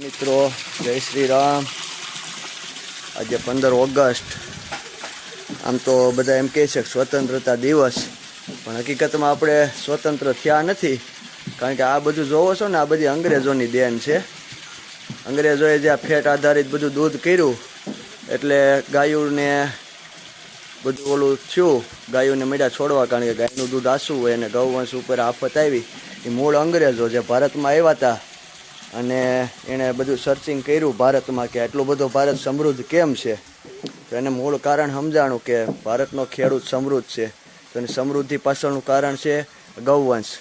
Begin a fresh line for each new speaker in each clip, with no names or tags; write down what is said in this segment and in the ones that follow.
મિત્રો, જય શ્રી રામ. આજે પંદર ઓગસ્ટ. આમ તો બધા એમ કહે છે સ્વતંત્રતા દિવસ. પણ હકીકતમાં આપણે સ્વતંત્ર થયા નથી. કારણ કે આ બધું જોવો છો ને, આ બધી અંગ્રેજોની દેન છે. અંગ્રેજોએ જે આ ફેટ આધારિત બધું દૂધ કર્યું, એટલે ગાયુને બધું ઓલું થયું. ગાયોને મીડા છોડવા, કારણ કે ગાયનું દૂધ આસું હોય અને ગૌવંશ ઉપર આફત આવી. એ મૂળ અંગ્રેજો જે ભારતમાં આવ્યા હતા અને એણે બધું સર્ચિંગ કર્યું ભારતમાં કે આટલો બધો ભારત સમૃદ્ધ કેમ છે? તો એને મૂળ કારણ સમજાણું કે ભારતનો ખેડૂત સમૃદ્ધ છે. તો એની સમૃદ્ધિ પાછળનું કારણ છે ગૌવંશ.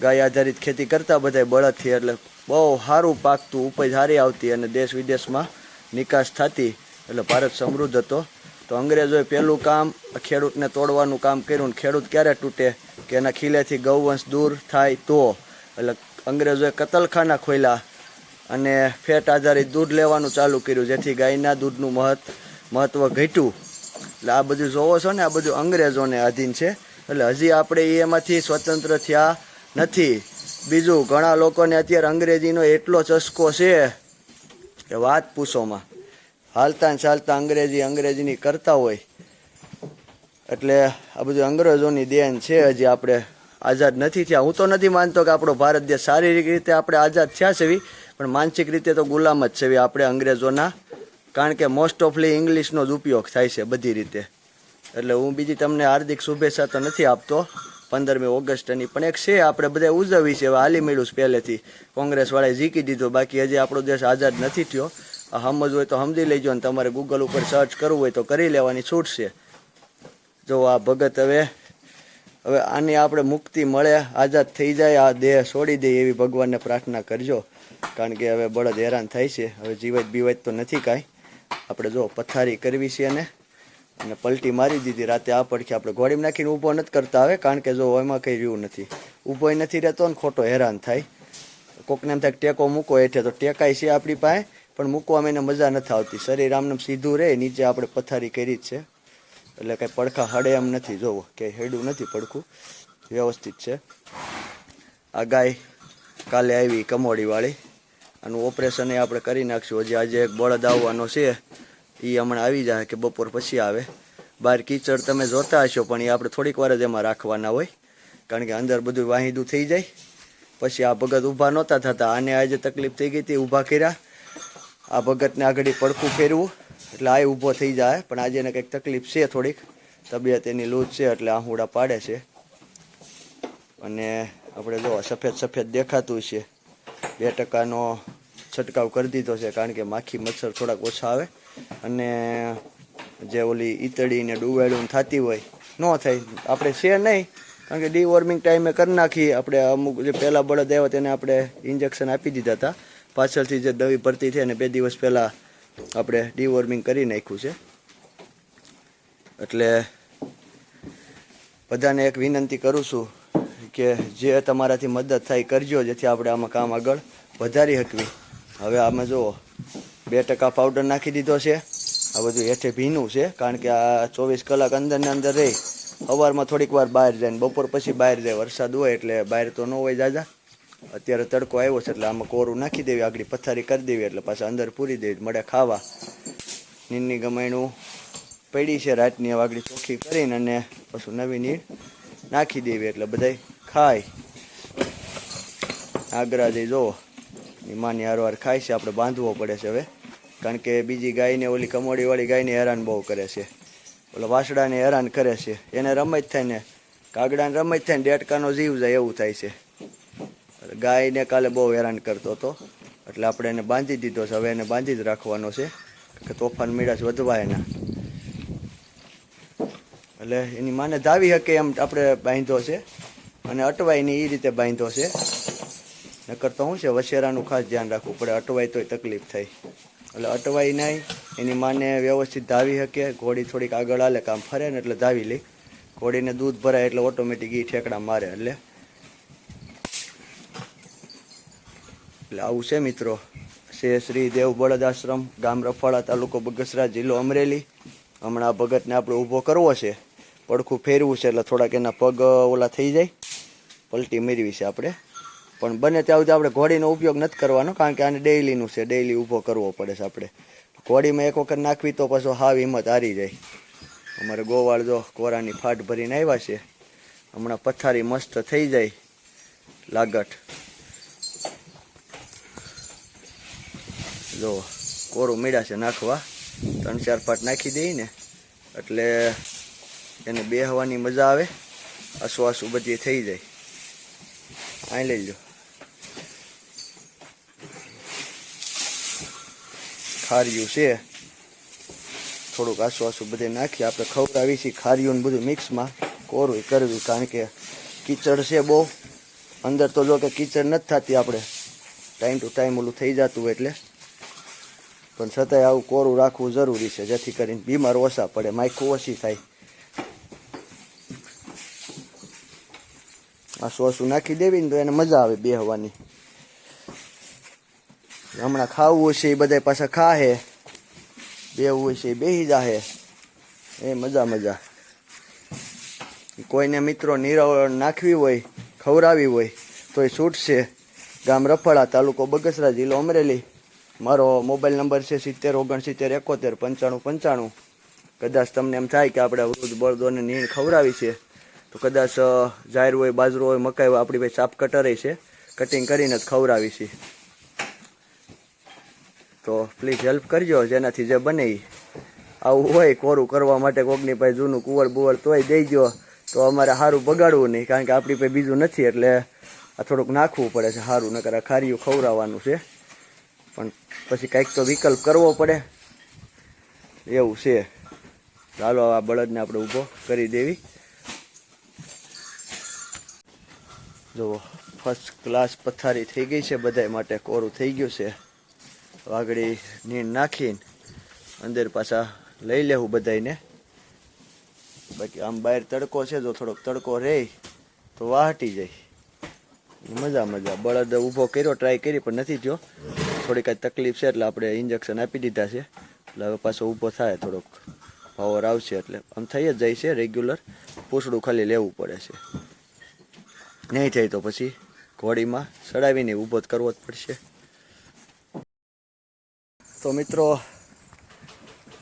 ગાય આધારિત ખેતી કરતા બધા બળદથી, એટલે બહુ સારું પાકતું ઉપજ સારી આવતી અને દેશ વિદેશમાં નિકાસ થતી, એટલે ભારત સમૃદ્ધ હતો. તો અંગ્રેજોએ પહેલું કામ ખેડૂતને તોડવાનું કામ કર્યું ખેડૂત ક્યારે તૂટે? કે એના ખીલેથી ગૌવંશ દૂર થાય તો? એટલે અંગ્રેજોએ કતલખાના ખોલ્યા અને ફેટ આધારિત દૂધ લેવાનું ચાલુ કર્યું, જેથી ગાયના દૂધનું મહત્વ મહત્ત્વ ઘટ્યું. એટલે આ બધું જોવો છો ને, આ બધું અંગ્રેજોને આધીન છે. એટલે હજી આપણે એમાંથી સ્વતંત્ર થયા નથી. બીજું, ઘણા લોકોને અત્યારે અંગ્રેજીનો એટલો ચસ્કો છે કે વાત પૂછોમાં હાલતા ચાલતા અંગ્રેજી અંગ્રેજીની કરતા હોય. એટલે આ બધું અંગ્રેજોની દેન છે હજી આપણે આઝાદ નથી થયા. હું તો નથી માનતો કે આપણો ભારત દેશ શારીરિક રીતે આપણે આઝાદ થયા છે પણ માનસિક રીતે તો ગુલામ જ છે આપણે અંગ્રેજોના. કારણ કે મોસ્ટ ઓફલી ઇંગ્લિશનો જ ઉપયોગ થાય છે બધી રીતે. એટલે હું બીજી તમને હાર્દિક શુભેચ્છા તો નથી આપતો. પંદરમી ઓગસ્ટની પણ એક છે, આપણે બધા ઉજવી છે હવે હાલી મળ્યું પહેલેથી. કોંગ્રેસવાળાએ જીકી દીધું, બાકી હજી આપણો દેશ આઝાદ નથી થયો. આ સમજવું હોય તો સમજી લેજો અને તમારે ગૂગલ ઉપર સર્ચ કરવું હોય તો કરી લેવાની છૂટ છે. જો આ ભગત હવે હવે આની આપણે મુક્તિ મળે, આઝાદ થઈ જાય, આ દેહ છોડી દે એવી ભગવાનને પ્રાર્થના કરજો. કારણ કે હવે બળદ હેરાન થાય છે. હવે જીવત બીવત તો નથી કાંઈ. આપણે જો પથારી કરવી છે એને અને પલટી મારી દીધી. રાતે આ પડખે આપણે ઘોડીમાં નાખીને ઊભો નથી કરતા હવે, કારણ કે જો એમાં કંઈ રહ્યું નથી. ઊભો નથી રહેતો ને ખોટો હેરાન થાય. કોકને એમ થાય ટેકો મૂકો એઠે તો ટેકાય છે આપણી પાસે, પણ મૂકવામાં એને મજા નથી આવતી. શરીર આમને સીધું રહે, નીચે આપણે પથારી કરી જ છે. એટલે કંઈ પડખા હડે એમ નથી. જોવો કે હેડું નથી પડખું. વ્યવસ્થિત છે. આ ગાય કાલે આવી કમોડીવાળી. આનું ઓપરેશન એ આપણે કરી નાખશું. હજી આજે એક બળદ આવવાનો છે. એ હમણાં આવી જાય કે બપોર પછી આવે. બહાર કીચડ તમે જોતા હશો, પણ એ આપણે થોડીક વાર જ એમાં રાખવાના હોય. કારણ કે અંદર બધું વાહિદું થઈ જાય. પછી આ ભગત ઊભા નહોતા થતા. આને આજે તકલીફ થઈ ગઈ હતી, ઊભા કર્યા. આ ભગતને આગળ પડખું ફેરવું. એટલે આ ઊભો થઈ જાય, પણ આજે એને કંઈક તકલીફ છે થોડીક. તબિયત એની લૂઝ છે એટલે આહુડા પાડે છે. અને આપણે જો સફેદ સફેદ દેખાતું છે. બે ટકાનો છંટકાવ કરી દીધો છે, કારણ કે માખી મચ્છર થોડાક ઓછા આવે. અને જે ઓલી ઈતળીને ડુવાડું થતી હોય, ન થાય. આપણે છે નહીં, કારણ કે ડીવોર્મિંગ ટાઈમે કરી નાખી. આપણે અમુક જે પહેલાં બળદ આવ્યા તેને આપણે ઇન્જેક્શન આપી દીધા હતા. પાછળથી જે દવી ભરતી થઈ અને બે દિવસ પહેલાં આપણે ડીવોર્મિંગ કરી નાખ્યું છે. એટલે બધાને એક વિનંતી કરું છું કે જે તમારાથી મદદ થાય કરજો, જેથી આપણે આમાં કામ આગળ વધારી શકવી હવે આમાં જુઓ, બે ટકા પાવડર નાખી દીધો છે. આ બધું હેઠે ભીનું છે, કારણ કે આ ચોવીસ કલાક અંદરને અંદર રહી. સવારમાં થોડીક વાર બહાર જાય ને બપોર પછી બહાર જાય, વરસાદ હોય એટલે બહાર તો ન હોય જાજા. અત્યારે તડકો આવ્યો છે એટલે આમાં કોરું નાખી દેવી, આગળ પથારી કરી દેવી એટલે પાછા અંદર પૂરી દેવી મળે ખાવા. નીરની ગમાયણું પડી છે રાતની આગળ ચોખ્ખી કરીને અને પછી નવી નીર નાખી દેવી એટલે બધાય ખાય. આગ્રા જઈ જોવો. એ માની હારવાર ખાય છે, આપણે બાંધવો પડે છે હવે. કારણ કે બીજી ગાયને, ઓલી કમોડીવાળી ગાયને હેરાન બહુ કરે છે. ઓલા વાસડાને હેરાન કરે છે. એને રમત થાય ને, કાગડાને રમત થાય ને ડેટકાનો જીવ જાય એવું થાય છે. ગાયને કાલે બહુ હેરાન કરતો હતો. એટલે આપણે એને બાંધી દીધો છે. હવે એને બાંધી જ રાખવાનો છે કે તોફાન મીડાશ વધવા એના. એટલે એની માને ધાવી શકે એમ આપણે બાંધ્યો છે. અને અટવાય નહીં એ રીતે બાંધ્યો છે. નકર તો શું છે? વસેરાનું ખાસ ધ્યાન રાખવું પડે. અટવાય તોય તકલીફ થાય. એટલે અટવાય નહીં. એની માને વ્યવસ્થિત ધાવી શકે ઘોડી થોડીક આગળ હાલે કામ ફરે ને એટલે ધાવી લે. ઘોડીને દૂધ ભરાય એટલે ઓટોમેટિક એ ઠેકડા મારે એટલે. એટલે આવું છે મિત્રો. છે શ્રી દેવ બળદ આશ્રમ, ગામ રફાળા તાલુકો બગસરા જિલ્લો અમરેલી. હમણાં ભગતને આપણે ઊભો કરવો છે. પડખું ફેરવું છે એટલે થોડાક એના પગ ઓલા થઈ જાય. પલટી મેળવી છે આપણે. પણ બને ત્યાં સુધી આપણે ઘોડીનો ઉપયોગ નથી કરવાનો, કારણ કે આને ડેઈલીનું છે. ડેઈલી ઊભો કરવો પડે છે આપણે. ઘોડીમાં એક વખત નાખવી તો પાછો હાવ હિંમત હારી જાય. અમારે ગોવાળ જો કોરાની ફાટ ભરીને આવ્યા છે. હમણાં પથારી મસ્ત થઈ જાય. લાગટ. જો કોરું મીડા છે નાખવા. ત્રણ ચાર પાટ નાખી દઈએ ને, એટલે એને બેહવાની મજા આવે, આસુ બધી થઈ જાય. અહીં લઈ લો ખાર્યું છે. થોડુંક આસુ આસુ બધે નાખી, આપણે ખવડાવી છીએ ખાર્યું ને બધું મિક્સમાં. કોરું કરવી, કારણ કે કીચડ છે બહુ. અંદર તો જો કે કીચડ નથી થતી આપણે. ટાઈમ ટુ ટાઈમ ઓલું થઈ જતું હોય એટલે. પણ છતાંય આવું કોરું રાખવું જરૂરી છે, જેથી કરીને બીમાર ઓછા પડે, માયખું ઓછી થાય. આ સોસું નાખી દેવી ને તો એને મજા આવે બેહવાની. હમણાં ખાવું હશે એ બધા પાછા ખાહે, બેહવું હશે એ બેહી જાહે. એ મજા મજા. કોઈને મિત્રો નીરવ નાખવી હોય, ખવડાવી હોય તો એ છૂટશે. ગામ રફાળા તાલુકો બગસરા જિલ્લો અમરેલી. મારો મોબાઈલ નંબર છે સિત્તેર, ઓગણસિત્તેર, એકોતેર, પંચાણું પંચાણું. કદાચ તમને એમ થાય કે આપણે વૃદ્ધ બળદોને નીણ ખવડાવી છે, તો કદાચ જાહેર હોય, બાજરો હોય, મકાઈ હોય, આપણી ભાઈ સાપ કટરે છે. કટિંગ કરીને જ ખવડાવી છે. તો પ્લીઝ હેલ્પ કરજો, જેનાથી જે બને આવું હોય, કોરું કરવા માટે કોકની પાસે જૂનું કુંવર બુવર તોય દઈ ગયો તો અમારે સારું બગાડવું નહીં, કારણ કે આપણી પાસે બીજું નથી, એટલે આ થોડુંક નાખવું પડે છે સારું નકર આ ખારીયું ખવડાવવાનું છે. પણ પછી કંઈક તો વિકલ્પ કરવો પડે. એવું છે. ચાલો આ બળદને આપણે ઊભો કરી દેવી. જુઓ ફર્સ્ટ ક્લાસ પથારી થઈ ગઈ છે બધાય માટે, કોરું થઈ ગયું છે. વાગડી નીણ નાખીને અંદર પાછા લઈ લેવું બધાયને. બાકી આમ બહાર તડકો છે, જો થોડોક તડકો રહે, તો વાહટી જાય. મજા મજા. બળદ ઊભો કર્યો ટ્રાય કરી, પણ નથી થયો. થોડી કાંઈ તકલીફ છે એટલે આપણે ઇન્જેક્શન આપી દીધા છે. એટલે હવે પાછો ઊભો થાય થોડોક પાવર આવશે એટલે આમ થઈ જ જાય છે રેગ્યુલર પૂછડું ખાલી લેવું પડે છે. નહીં થાય તો પછી ઘોડીમાં ચડાવીને ઊભો જ કરવો જ પડશે. તો મિત્રો,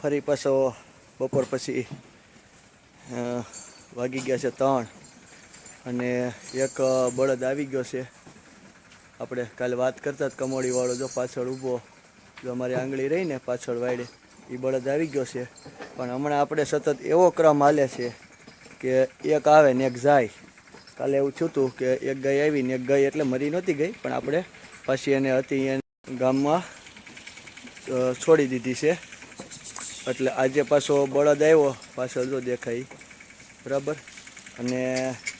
ફરી પાછો બપોર પછી વાગી ગયા છે ત્રણ અને એક બળદ આવી ગયો છે. આપણે કાલે વાત કરતા જ કમોડીવાળો જો પાછળ ઊભો, જો અમારી આંગળી રહીને પાછળ વાડે એ બળદ આવી ગયો છે. પણ હમણાં આપણે સતત એવો ક્રમ હાલે છે કે એક આવે ને એક જાય. કાલે એવું થયું હતું કે એક ગાય આવી ને એક ગાય એટલે મરી નહોતી ગઈ, પણ આપણે પાછી એને હતી એને ગામમાં છોડી દીધી છે. એટલે આજે પાછો બળદ આવ્યો, પાછળ જો દેખાય બરાબર? અને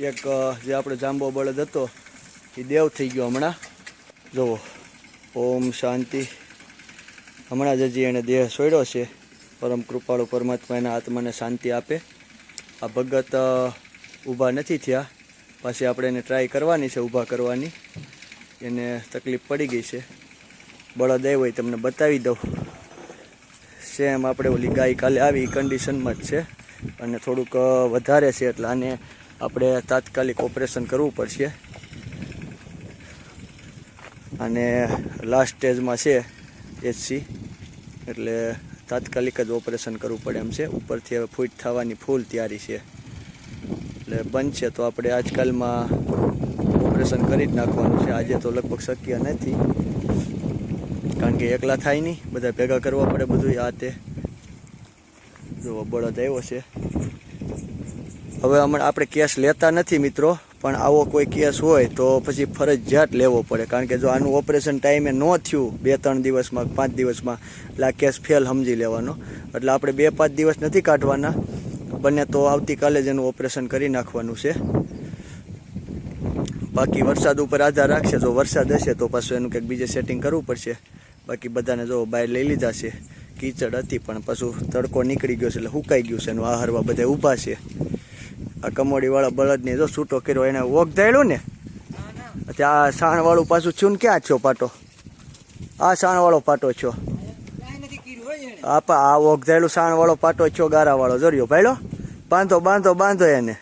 એક જે આપણો જાંબો બળદ હતો એ દેવ થઈ ગયો હમણાં. જુઓ ઓમ શાંતિ. હમણાં જ હજી એણે દેહ છોડ્યો છે. પરમ કૃપાળુ પરમાત્મા એના આત્માને શાંતિ આપે. આ ભગત ઊભા નથી થયા. પાછી આપણે એને ટ્રાય કરવાની છે, ઊભા કરવાની. એને તકલીફ પડી ગઈ છે. બળદ આવ્યો હોય તમને બતાવી દઉં. સેમ આપણે ઓલી ગાય કાલે આવી કન્ડિશનમાં જ છે. અને થોડુંક વધારે છે એટલે આને આપણે તાત્કાલિક ઓપરેશન કરવું પડશે. અને લાસ્ટ સ્ટેજમાં છે એચસી એટલે તાત્કાલિક જ ઓપરેશન કરવું પડે એમ છે. ઉપરથી હવે ફૂટ થવાની ફૂલ તૈયારી છે. એટલે બંધ છે તો આપણે આજકાલમાં ઓપરેશન કરી જ નાખવાનું છે. આજે તો લગભગ શક્ય નથી. કારણ કે એકલા થાય નહીં. બધા ભેગા કરવા પડે બધું આ તે. જો બળદ આવ્યો છે. હવે હમણાં આપણે કેસ લેતા નથી મિત્રો. પણ આવો કોઈ કેસ હોય તો પછી ફરજિયાત લેવો પડે. કારણ કે જો આનું ઓપરેશન ટાઈમે ન થયું, બે ત્રણ દિવસમાં પાંચ દિવસમાં, એટલે આ કેસ ફેલ સમજી લેવાનો. એટલે આપણે બે પાંચ દિવસ નથી કાઢવાના. બને તો આવતીકાલે જ એનું ઓપરેશન કરી નાખવાનું છે. બાકી વરસાદ ઉપર આધાર રાખશે. જો વરસાદ હશે તો પાછું એનું કંઈક બીજે સેટિંગ કરવું પડશે. બાકી બધાને જો બહાર લઈ લીધા છે. કીચડ હતી પણ પાછું તડકો નીકળી ગયો છે એટલે હુકાઈ ગયું છે. એનું આહારવા બધા ઊભા છે. આ કમોડીવાળા બળદને જો છૂટો કર્યો, એને વોક દાયડું ને? ત્યાં સાણવાળું પાછું છું ને ક્યાં છો પાટો? આ સાણવાળો પાટો છો આ પા આ વોક દાયડું સાણવાળો પાટો છો ગારાવાળો. જર્યો ભાઈલો? બાંધો બાંધો બાંધો એને.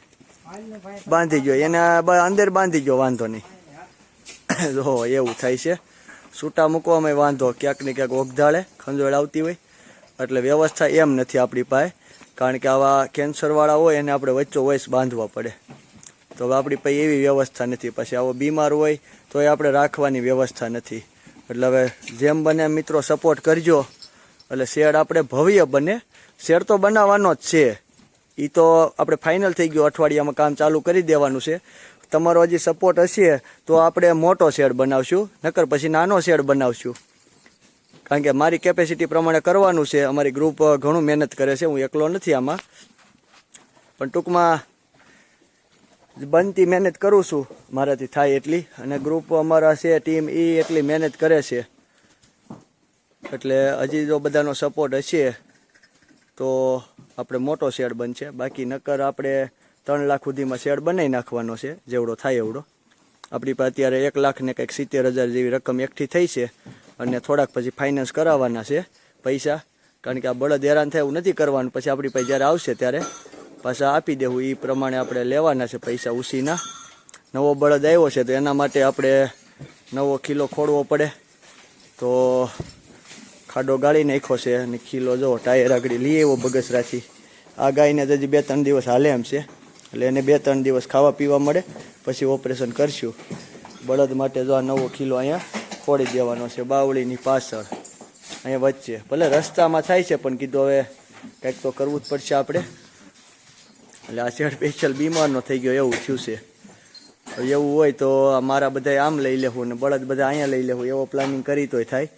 બાંધી ગયો. એને અંદર બાંધી ગયો, વાંધો નહીં. જો, એવું થાય છે. છૂટા મૂકવામાં વાંધો. ક્યાંક ને ક્યાંક ઓગધાળે ખંજોળ આવતી હોય. એટલે વ્યવસ્થા એમ નથી આપણી પાસે. કારણ કે આવા કેન્સરવાળા હોય એને આપણે વચ્ચો વયસ બાંધવા પડે. તો હવે આપણી પાસે એવી વ્યવસ્થા નથી. પછી આવો બીમાર હોય તો એ આપણે રાખવાની વ્યવસ્થા નથી. એટલે હવે જેમ બને મિત્રો સપોર્ટ કરજો. એટલે શેડ આપણે ભવ્ય બને. શેડ તો બનાવવાનો જ છે. એ તો આપણે ફાઇનલ થઈ ગયું. અઠવાડિયામાં કામ ચાલુ કરી દેવાનું છે. તમારો હજી સપોર્ટ હશે તો આપણે મોટો શેડ બનાવશું. નકર પછી નાનો શેડ બનાવશું. કારણ કે મારી કેપેસિટી પ્રમાણે કરવાનું છે. અમારી ગ્રુપ ઘણું મહેનત કરે છે. હું એકલો નથી આમાં. પણ ટૂંકમાં બનતી મહેનત કરું છું. મારાથી થાય એટલી. અને ગ્રુપ અમારા છે ટીમ એ એટલી મહેનત કરે છે. એટલે હજી જો બધાનો સપોર્ટ હશે, તો આપણે મોટો શેડ બનશે. બાકી નકર આપણે ત્રણ લાખ સુધીમાં શેડ બનાવી નાખવાનો છે, જેવડો થાય એવડો. આપણી પાસે અત્યારે એક લાખ ને કંઈક સિત્તેર હજાર જેવી રકમ એકઠી થઈ છે. અને થોડાક પછી ફાઇનાન્સ કરાવવાના છે પૈસા. કારણ કે આ બળદ હેરાન થાય એવું નથી કરવાનું. પછી આપણી પાસે જ્યારે આવશે ત્યારે પાછા આપી દેવું. એ પ્રમાણે આપણે લેવાના છે પૈસા ઉસીના. નવો બળદ આવ્યો છે તો એના માટે આપણે નવો કિલો ખોડવો પડે. તો ખાડો ગાળી નાખ્યો છે અને કિલો જો ટાયર આગળ લઈ આવ્યો બગસરાથી આ ગાયને હજી બે ત્રણ દિવસ હાલે એમ છે. એટલે એને બે ત્રણ દિવસ ખાવા પીવા મળે. પછી ઓપરેશન કરશું. બળદ માટે જો આ નવો કિલો અહીંયા ફોડી દેવાનો છે, બાવળીની પાછળ. અહીંયા વચ્ચે. ભલે રસ્તામાં થાય છે, પણ કીધું હવે કંઈક તો કરવું જ પડશે આપણે. એટલે આ શેડ સ્પેશિયલ બીમારનો થઈ ગયો, એવું થયું છે. એવું હોય તો મારા બધા આમ લઈ લેવું ને બળદ બધા અહીંયા લઈ લેવું, એવો પ્લાનિંગ કરી તોય થાય.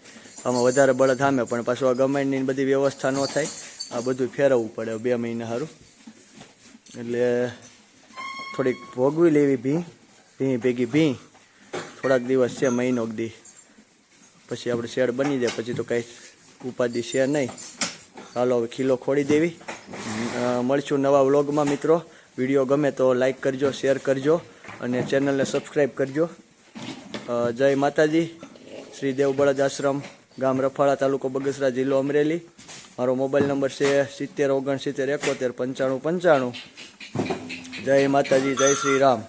આમાં વધારે બળદ સામે, પણ પાછું આ ગવર્મેન્ટની બધી વ્યવસ્થા ન થાય. આ બધું ફેરવવું પડે બે મહિના સારું એટલે થોડીક ભોગવી લેવી ભી ભી ભેગી ભી. થોડાક દિવસ છે, મહિનો દી. પછી આપણે શેડ બની જાય, પછી તો કાંઈ ઉપાધિ છે નહીં. ચાલો હવે ખીલો ખોડી દેવી. મળશું નવા વ્લોગમાં મિત્રો. વીડિયો ગમે તો લાઈક કરજો, શેર કરજો અને ચેનલને સબસ્ક્રાઈબ કરજો. જય માતાજી. શ્રી દેવ બળદ આશ્રમ, ગામ રફાળા તાલુકો બગસરા જિલ્લો અમરેલી. મારો મોબાઈલ નંબર છે સિત્તેર ઓગણસિત્તેર એકોતેર પંચાણું પંચાણું. જય માતાજી, જય શ્રી રામ.